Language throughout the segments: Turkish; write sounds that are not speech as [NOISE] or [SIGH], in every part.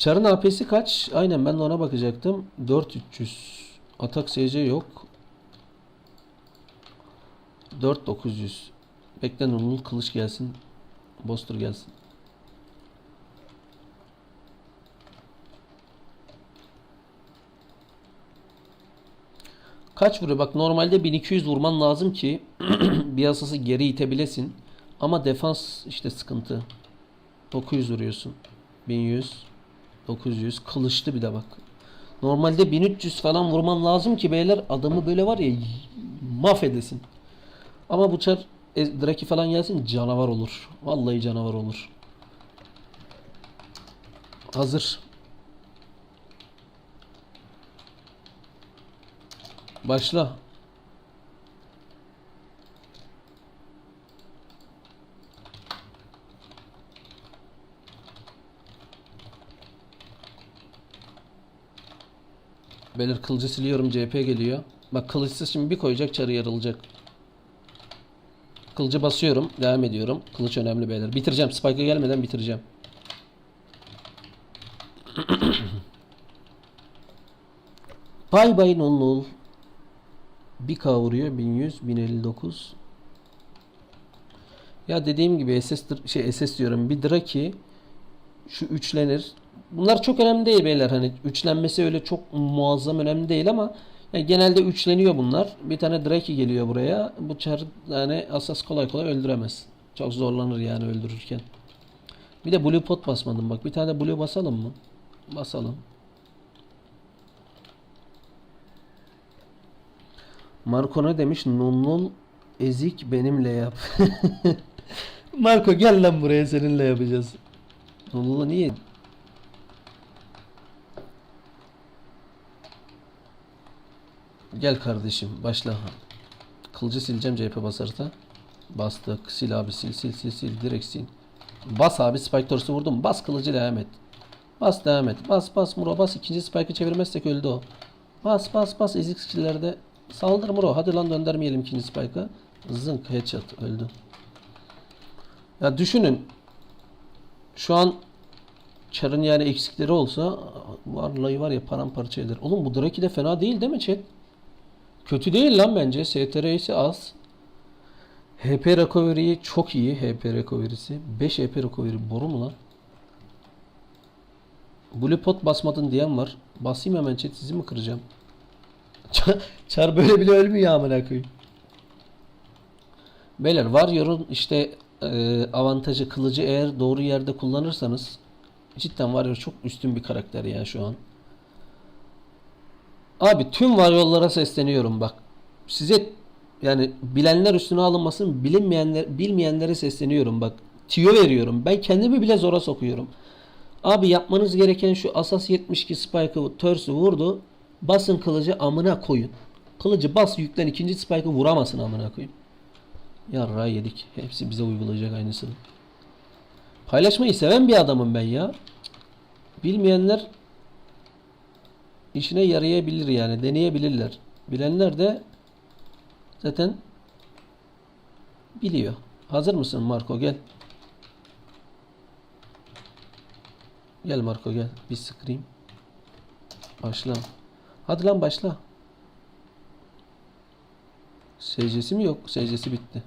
Çar'ın AP'si kaç? Aynen ben de ona bakacaktım. 4300. Atak SC yok. 4900. Bekle Nurul kılıç gelsin. Bostur gelsin. Kaç vuruyor? Bak normalde 1200 vurman lazım ki [CLEARS THROAT] bir asası geri itebilesin. Ama defans işte sıkıntı. 900 vuruyorsun. 1100 900 kılıçlı bir de bak. Normalde 1300 falan vurman lazım ki beyler adamı böyle var ya mahvedesin. Ama bu çar e, Draki falan gelsin canavar olur. Vallahi canavar olur. Hazır. Başla. Belir kılıcı siliyorum CHP geliyor. Bak kılıçsız şimdi bir koyacak çarı yarılacak. Kılıcı basıyorum. Devam ediyorum. Kılıç önemli beyler. Bitireceğim. Spike'a gelmeden bitireceğim. [COUGHS] Bay bay nonnul. Bir kavuruyor. 1100, 1059. Ya dediğim gibi SS şey SS diyorum. Bir Draki şu üçlenir. Bunlar çok önemli değil beyler. Hani üçlenmesi öyle çok muazzam önemli değil ama yani genelde üçleniyor bunlar. Bir tane Draki geliyor buraya. Bu çar yani asas kolay kolay öldüremez. Çok zorlanır yani öldürürken. Bir de blue pot basmadım bak. Bir tane blue basalım mı? Basalım. Marco ne demiş? Nunnul ezik benimle yap. [LAUGHS] Marco gel lan buraya seninle yapacağız. Nunnul'u niye? Gel kardeşim başla. Kılıcı sileceğim CHP basarsa. Bastık. Sil abi sil sil sil sil direkt sil. Bas abi Spike Torres'u vurdum. Bas kılıcı devam et. Bas devam et. Bas bas Muro bas. ikinci Spike'ı çevirmezsek öldü o. Bas bas bas ezik skill'lerde. Saldır Muro. Hadi lan döndürmeyelim ikinci Spike'ı. Zınk headshot öldü. Ya düşünün. Şu an Char'ın yani eksikleri olsa vallahi var ya paramparça eder. Oğlum bu Draki de fena değil değil mi chat? Kötü değil lan bence. STR'si az. HP recovery'i çok iyi. HP recovery'si. 5 HP recovery boru mu lan? Blue pot basmadın diyen var. Basayım hemen chat sizi mi kıracağım? [LAUGHS] Çar, böyle bile ölmüyor amına koyayım. Beyler Warrior'un işte e, avantajı kılıcı eğer doğru yerde kullanırsanız cidden Warrior çok üstün bir karakter ya şu an. Abi tüm Warrior'lara sesleniyorum bak. Size yani bilenler üstüne alınmasın, bilinmeyenler bilmeyenlere sesleniyorum bak. Tüyo veriyorum. Ben kendimi bile zora sokuyorum. Abi yapmanız gereken şu Asas 72 Spike'ı Törs'ü vurdu. Basın kılıcı amına koyun. Kılıcı bas yüklen ikinci Spike'ı vuramasın amına koyun. Yarra yedik. Hepsi bize uygulayacak aynısını. Paylaşmayı seven bir adamım ben ya. Bilmeyenler işine yarayabilir yani. Deneyebilirler. Bilenler de zaten biliyor. Hazır mısın Marco gel. Gel Marco gel. Bir scream. Başla. Hadi lan başla. SC'si mi yok? SC'si bitti.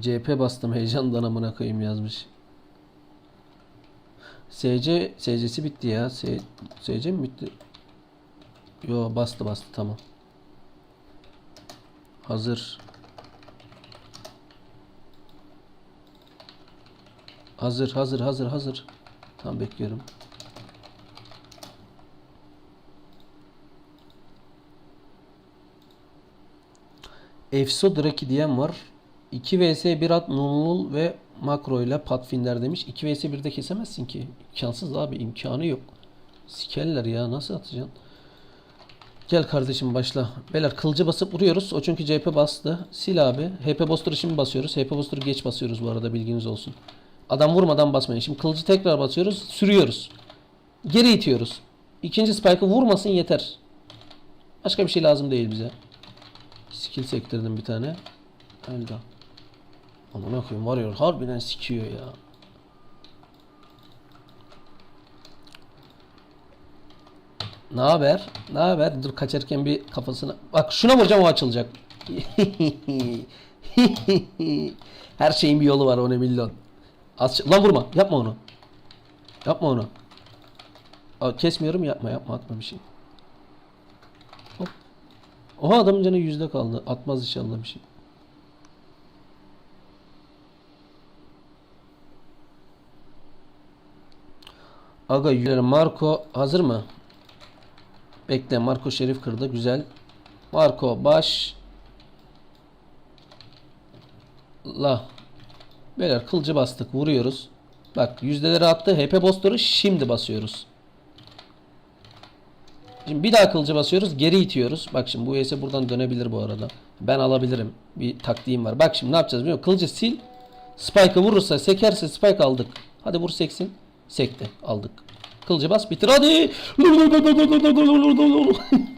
CP bastım heyecandan amına koyayım yazmış. SC SC'si bitti ya. S, SC mi bitti? Yo bastı bastı tamam. Hazır. Hazır hazır hazır hazır. Tam bekliyorum. Efso Draki diyen var. 2 vs 1 at Nunul ve Makro ile Patfinder demiş. 2 vs 1'de kesemezsin ki. İmkansız abi imkanı yok. Sikerler ya nasıl atacaksın? Gel kardeşim başla. Beyler kılıcı basıp vuruyoruz. O çünkü CHP bastı. Sil abi. HP Booster'ı şimdi basıyoruz. HP Booster'ı geç basıyoruz bu arada bilginiz olsun. Adam vurmadan basmayın. Şimdi kılıcı tekrar basıyoruz. Sürüyoruz. Geri itiyoruz. İkinci spike'ı vurmasın yeter. Başka bir şey lazım değil bize. Skill sektirdim bir tane. Öldü. Amına koyayım var ya harbiden sikiyor ya. Ne haber? Ne haber? Dur kaçarken bir kafasına. Bak şuna vuracağım o açılacak. [LAUGHS] Her şeyin bir yolu var o ne milyon. Az... Lan vurma. Yapma onu. Yapma onu. Kesmiyorum yapma yapma atma bir şey. Hop. Oha adamın canı yüzde kaldı. Atmaz inşallah bir şey. Aga Marco hazır mı? Bekle Marco Şerif kırdı güzel. Marco baş. La. Beyler kılıcı bastık vuruyoruz. Bak yüzdeleri attı. HP booster'ı şimdi basıyoruz. Şimdi bir daha kılıcı basıyoruz. Geri itiyoruz. Bak şimdi bu ES buradan dönebilir bu arada. Ben alabilirim. Bir taktiğim var. Bak şimdi ne yapacağız biliyor musun? Kılıcı sil. Spike'ı vurursa sekerse spike aldık. Hadi vur seksin. Sekti. Aldık. Kılıcı bas bitir hadi. [LAUGHS]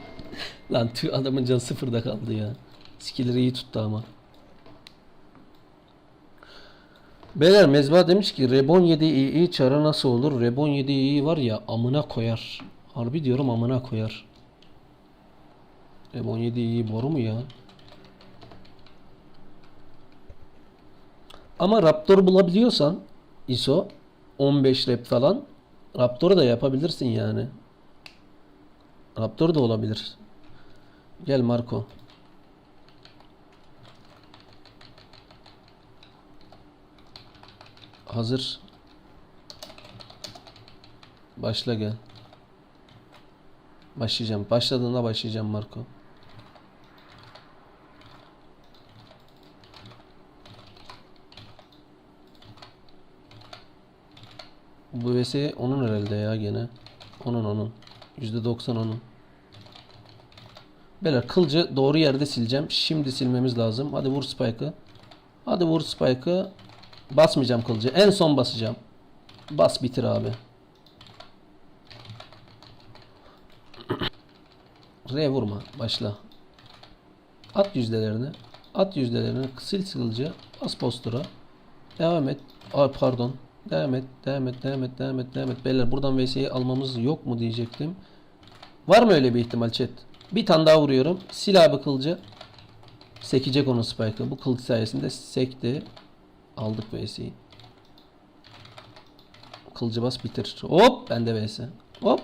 Lan tüh adamın canı sıfırda kaldı ya. Skill'leri iyi tuttu ama. Beyler Mezba demiş ki Rebon 7 iyi çara nasıl olur? Rebon 7 iyi var ya amına koyar. Harbi diyorum amına koyar. Rebon 7 iyi boru mu ya? Ama Raptor bulabiliyorsan ISO 15 rep falan Raptor'u da yapabilirsin yani. Raptor da olabilir. Gel Marco. Hazır. Başla gel. Başlayacağım. Başladığında başlayacağım Marco. Bu vs onun herhalde ya gene. Onun onun. %90 onun. Beyler kılcı doğru yerde sileceğim. Şimdi silmemiz lazım. Hadi vur spike'ı. Hadi vur spike'ı. Basmayacağım kılıcı. En son basacağım. Bas bitir abi. [CLEARS THROAT] R vurma. Başla. At yüzdelerini. At yüzdelerini. Sil kılıcı. Bas postura. Devam et. Ay pardon. Devam et. Devam et. Devam et. Devam et. Devam et. Beyler buradan VS'yi almamız yok mu diyecektim. Var mı öyle bir ihtimal chat? Bir tane daha vuruyorum. Sil abi kılıcı. Sekecek onun spike'ı. Bu kılıç sayesinde sekti. Aldık VS'yi. Kılıcı bas bitir. Hop bende VS. Hop.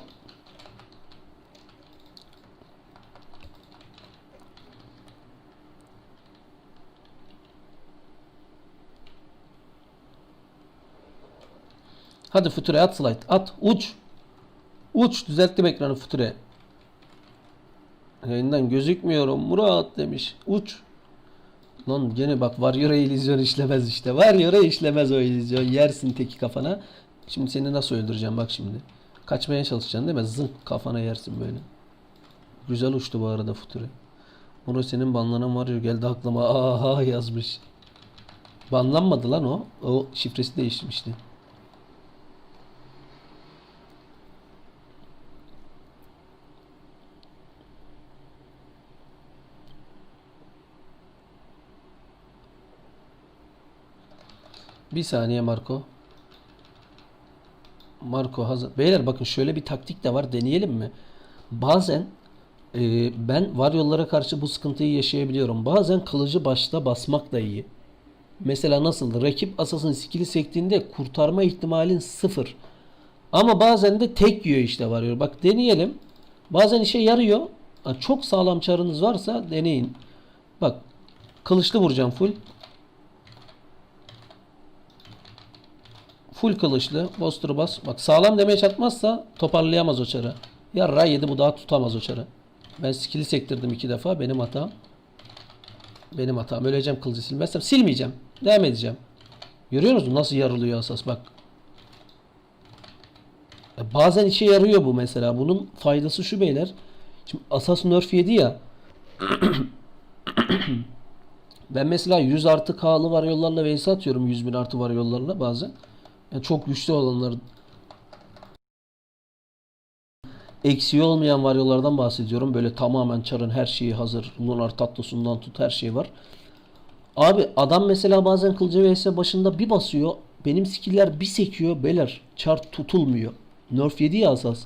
Hadi Future at slide. At. Uç. Uç. Düzelttim ekranı Future. Yayından gözükmüyorum Murat demiş. Uç. Lan gene bak Warrior'a illüzyon işlemez işte. Warrior'a işlemez o illüzyon. Yersin teki kafana. Şimdi seni nasıl öldüreceğim bak şimdi. Kaçmaya çalışacaksın değil mi? Zınk kafana yersin böyle. Güzel uçtu bu arada Future. Bunu senin banlanan Warrior geldi aklıma. Aha yazmış. Banlanmadı lan o. O şifresi değişmişti. Bir saniye Marco. Marco hazır. Beyler bakın şöyle bir taktik de var. Deneyelim mi? Bazen e, ben var yollara karşı bu sıkıntıyı yaşayabiliyorum. Bazen kılıcı başta basmak da iyi. Mesela nasıl? Rakip asasın skill'i sektiğinde kurtarma ihtimalin sıfır. Ama bazen de tek yiyor işte varıyor. Bak deneyelim. Bazen işe yarıyor. Çok sağlam çarınız varsa deneyin. Bak kılıçlı vuracağım full. Full kılıçlı. Bostur'u bas. Bak sağlam demeye çatmazsa toparlayamaz o çarı. Yarra yedi bu daha tutamaz o çarı. Ben skill'i sektirdim iki defa. Benim hatam. Benim hatam. Öleceğim kılıcı silmezsem. Silmeyeceğim. Devam edeceğim. Görüyor musun nasıl yarılıyor asas bak. E, Bazen işe yarıyor bu mesela. Bunun faydası şu beyler. Şimdi asas nerf yedi ya. [COUGHS] Ben mesela 100 artı K'lı var yollarla vs atıyorum 100 bin artı var yollarla bazen. Yani çok güçlü olanlar eksiği olmayan varyolardan bahsediyorum. Böyle tamamen çarın her şeyi hazır. Lunar tatlısundan tut her şey var. Abi adam mesela bazen kılıcı vs başında bir basıyor. Benim skiller bir sekiyor. Beyler çar tutulmuyor. Nerf yedi ya asas.